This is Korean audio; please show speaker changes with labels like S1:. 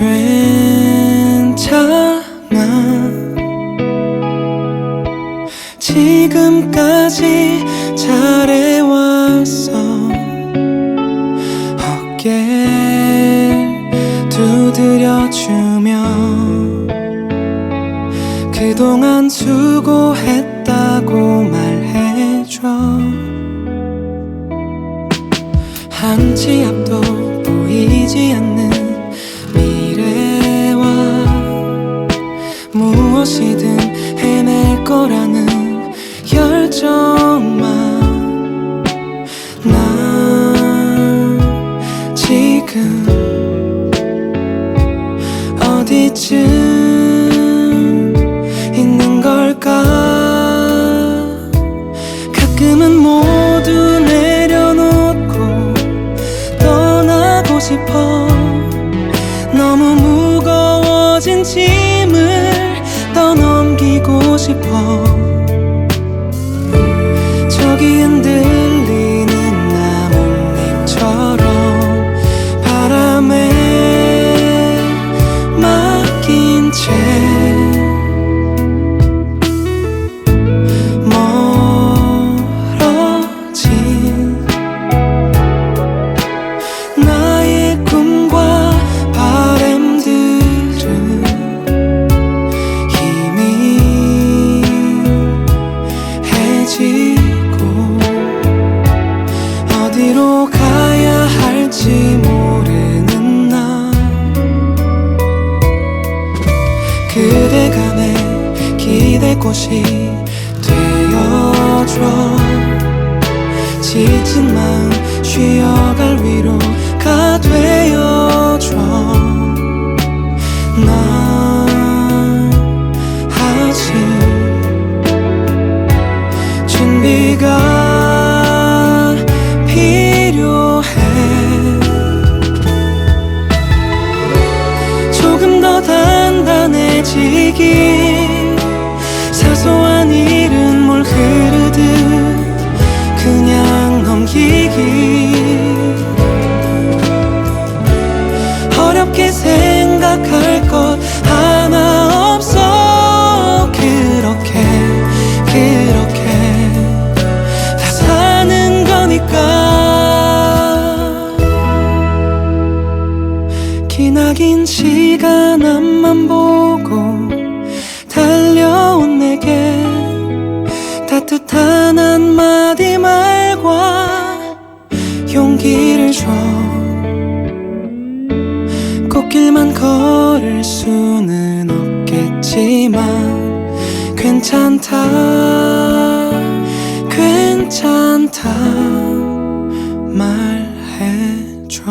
S1: 괜찮아. 지금까지 잘해왔어. 어깨 두드려주며 그동안 수고했다고 무엇이든 해낼 거라는 열정만 난 지금 어디쯤 있는 걸까? 가끔은 모두 내려놓고 떠나고 싶어. 너무 무거워진 짐을 떠넘 곳이 되어줘. 지친 마음 쉬어갈 위로가 되어줘. 난 아직 준비가 필요해. 조금 더 일은 물 흐르듯 그냥 넘기기. 어렵게 생각할 것 하나 없어. 그렇게 그렇게 다 사는 거니까. 기나긴 시간 앞만 보고 용기를 줘. 꽃길만 걸을 수는 없겠지만 괜찮다 괜찮다 말해줘